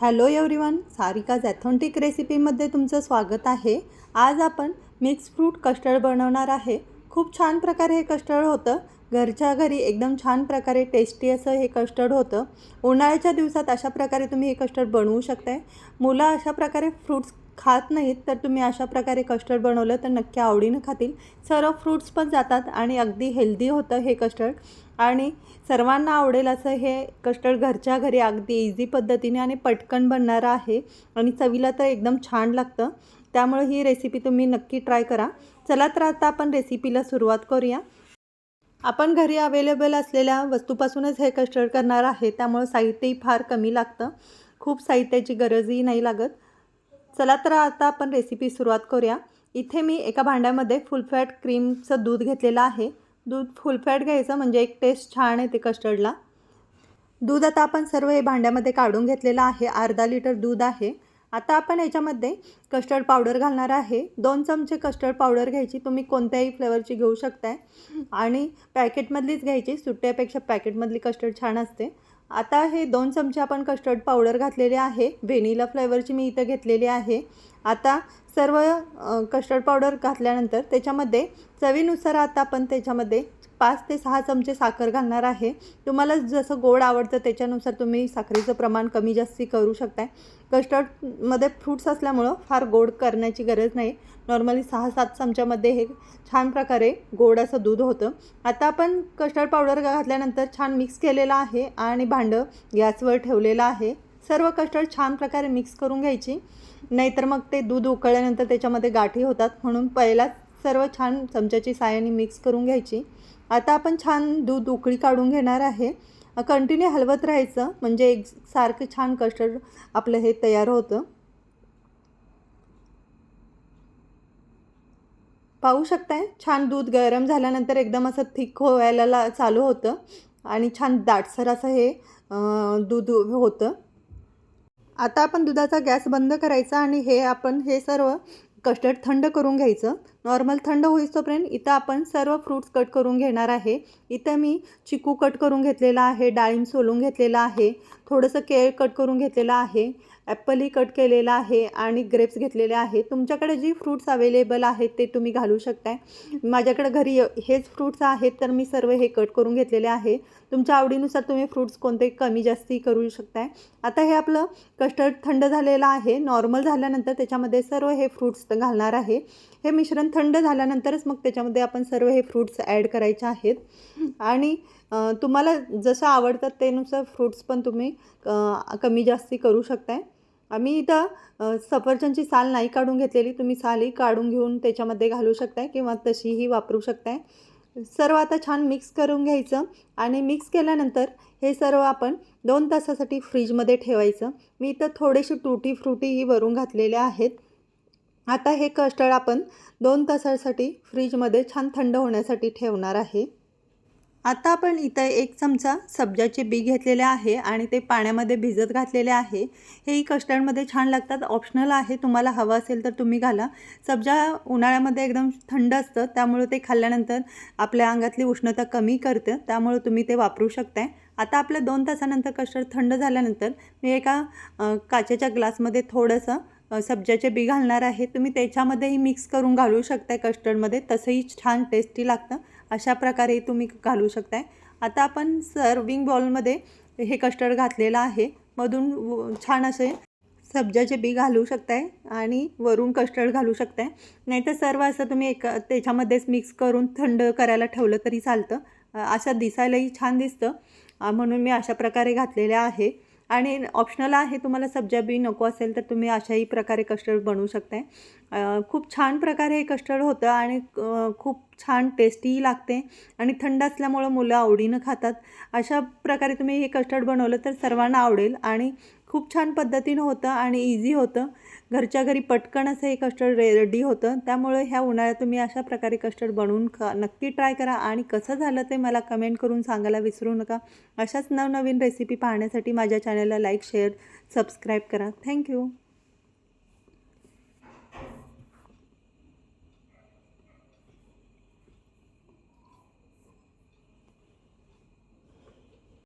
Hello everyone Sarika's ॲथॉन्टिक रेसिपीमध्ये तुमचं स्वागत आहे. आज आपण मिक्स फ्रूट कस्टर्ड बनवणार आहे. खूप छान प्रकारे हे कस्टर्ड होतं. घरच्या घरी एकदम छान प्रकारे टेस्टी असं हे कस्टर्ड होतं. उन्हाळ्याच्या दिवसात अशा प्रकारे तुम्ही हे कस्टर्ड बनवू शकताय. मुलं अशा प्रकारे फ्रूट्स खात नाहीत तर तुम्ही अशा प्रकारे कस्टर्ड बनवलं तर नक्की आवडीनं खातील. सर्व फ्रूट्स पण जातात आणि अगदी हेल्दी होतं हे कस्टर्ड आणि सर्वांना आवडेल असं हे कस्टर्ड घरच्या घरी अगदी इझी पद्धतीने आणि पटकन बनणारं आहे. आणि चवीला तर एकदम छान लागतं. त्यामुळे ही रेसिपी तुम्ही नक्की ट्राय करा. चला तर आता आपण रेसिपीला सुरुवात करूया. आपण घरी अवेलेबल असलेल्या वस्तूपासूनच हे कस्टर्ड करणार आहे. त्यामुळं साहित्यही फार कमी लागतं. खूप साहित्याची गरजही नाही लागत. चला तर आता आपण रेसिपी सुरुवात करूया. इथे मी एका भांड्यामध्ये फुल फॅट क्रीमचं दूध घेतलेलं आहे. दूध फुल फॅट घ्यायचं म्हणजे एक टेस्ट छान येते कस्टर्डला दूध आता आपण सर्व हे भांड्यामध्ये काढून घेतलेलं आहे. अर्धा लिटर दूध आहे. आता आपण याच्यामध्ये कस्टर्ड पावडर घालणार आहे. दोन चमचे कस्टर्ड पावडर घ्यायची. तुम्ही कोणत्याही फ्लेवरची घेऊ शकताय. आणि पॅकेटमधलीच घ्यायची. सुट्ट्यापेक्षा पॅकेटमधली कस्टर्ड छान असते. आता हे दोन चमचे आपण कस्टर्ड पावडर घातलेले आहे. व्हेनिला फ्लेवरची मी इथं घेतलेली आहे. आता सर्व कस्टर्ड पावडर घातल्यानंतर त्याच्यामध्ये चवीनुसार आता आपण त्याच्यामध्ये पाच ते सहा चमचे साखर घालणार आहे. तुम्हाला जसं गोड आवडतं त्याच्यानुसार तुम्ही साखरेचं प्रमाण कमी जास्ती करू शकताय. कस्टर्डमध्ये फ्रूट्स असल्यामुळं फार गोड करण्याची गरज नाही. नॉर्मली सहा सात चमच्यामध्ये हे छान प्रकारे गोड असं दूध होतं. आता आपण कस्टर्ड पावडर घातल्यानंतर छान मिक्स केलेलं आहे आणि भांडं गॅसवर ठेवलेलं आहे. सर्व कस्टर्ड छान प्रकारे मिक्स करून घ्यायची. नाहीतर मग ते दूध उकळल्यानंतर त्याच्यामध्ये गाठी होतात. म्हणून पहिलाच सर्व छान चमच्याची सायाने मिक्स करून घ्यायची. आता आपण छान दूध उकळी काढून घेणार आहे. कंटिन्यू हलवत राहायचं म्हणजे एक सारखं छान कस्टर्ड आपलं हे तयार होतं. पाहू शकताय? छान दूध गरम झाल्यानंतर एकदम असं थिक व्हायला चालू होतं. आणि छान दाटसर असं हे दूध होतं. आता आपण दुधाचा गॅस बंद करायचा आणि हे आपण हे सर्व कस्टर्ड थंड करून घ्यायचं. नॉर्मल थंड होईस्तोपर्यंत इथं आपण सर्व फ्रूट्स कट करून घेणार आहे. इथं मी चिकू कट करून घेतलेला आहे डाळिंब सोलून घेतलेला आहे थोडंसं केळ कट करून घेतलेलं आहे ॲप्पलही कट केलेला आहे आणि ग्रेप्स घेतलेले आहे तुमच्याकडे जी फ्रूट्स अवेलेबल आहेत ते तुम्ही घालू शकताय. माझ्याकडे घरी हेच फ्रूट्स आहेत तर मी सर्व हे कट करून घेतलेले आहे. तुमच्या आवडीनुसार तुम्ही फ्रूट्स कोणते कमी जास्ती करू शकताय. आता हे आपलं कस्टर्ड थंड झालेलं आहे नॉर्मल झाल्यानंतर त्याच्यामध्ये सर्व हे फ्रूट्स घालणार आहे. हे मिश्रण थंड झाल्यानंतरच मग त्याच्यामध्ये आपण सर्व हे फ्रूट्स ॲड करायचे आहेत. आणि तुम्हाला जसं आवडतात त्यानुसार फ्रूट्स पण तुम्ही कमी जास्ती करू शकताय. आम्ही इथं सफरचंदची साल नाही काढून घेतलेली. तुम्ही सालही काढून घेऊन त्याच्यामध्ये घालू शकताय किंवा तशीही वापरू शकताय. सर्व आता छान मिक्स करून घ्यायचं आणि मिक्स केल्यानंतर हे सर्व आपण दोन तासासाठी फ्रीजमध्ये ठेवायचं. मी इथं थोडेसे टुटी फ्रुटीही वरून घातलेले आहेत. आता हे कस्टर्ड आपण दोन तासासाठी फ्रीजमध्ये छान थंड होण्यासाठी ठेवणार आहे. आता आपण इथं एक चमचा सब्जाचे बी घेतलेले आहे आणि ते पाण्यामध्ये भिजत घातलेले आहे. हेही कस्टर्डमध्ये छान लागतात ऑप्शनल आहे तुम्हाला हवं असेल तर तुम्ही घाला. सब्जा उन्हाळ्यामध्ये एकदम थंड असतं त्यामुळे ते खाल्ल्यानंतर आपल्या अंगातली उष्णता कमी करतं त्यामुळे तुम्ही ते वापरू शकताय. आता आपल्या दोन तासानंतर कस्टर्ड थंड झाल्यानंतर मी एका काचेच्या ग्लासमध्ये थोडंसं सब्जाचे बी घालणार आहे. तुम्ही त्याच्यामध्येही मिक्स करून घालू शकताय कस्टर्डमध्ये तसंही छान टेस्टी लागतं. अशा प्रकारे तुम्ही घालू शकताय. आता आपण सर्विंग बॉलमध्ये हे कस्टर्ड घातलेलं आहे. मधून छान असे सब्जाचे बी घालू शकताय आणि वरून कस्टर्ड घालू शकताय. नाहीतर सर्व असं तुम्ही एक त्याच्यामध्येच मिक्स करून थंड करायला ठेवलं तरी चालतं. असं दिसायलाही छान दिसतं. म्हणून मी अशा प्रकारे घातलेले आहे. आणि ऑप्शनल आहे तुम्हाला सब्जा बी नको असेल तर तुम्ही अशाही प्रकारे कस्टर्ड बनवू शकताय. खूप छान प्रकारे हे कस्टर्ड होतं आणि खूप छान टेस्टीही लागते आणि थंड असल्यामुळं मुलं आवडीनं खातात. अशा प्रकारे तुम्ही हे कस्टर्ड बनवलं तर सर्वांना आवडेल आणि खूप छान पद्धतीनं होतं आणि इझी होतं. घरच्या घरी पटकन असं हे कस्टर्ड रेडी होतं. त्यामुळे ह्या उन्हाळ्यात तुम्ही अशा प्रकारे कस्टर्ड बनवून खा नक्की ट्राय करा. आणि कसं झालं ते मला कमेंट करून सांगायला विसरू नका. अशाच नवनवीन रेसिपी पाहण्यासाठी माझ्या चॅनलला लाईक शेअर सबस्क्राईब करा. Thank you.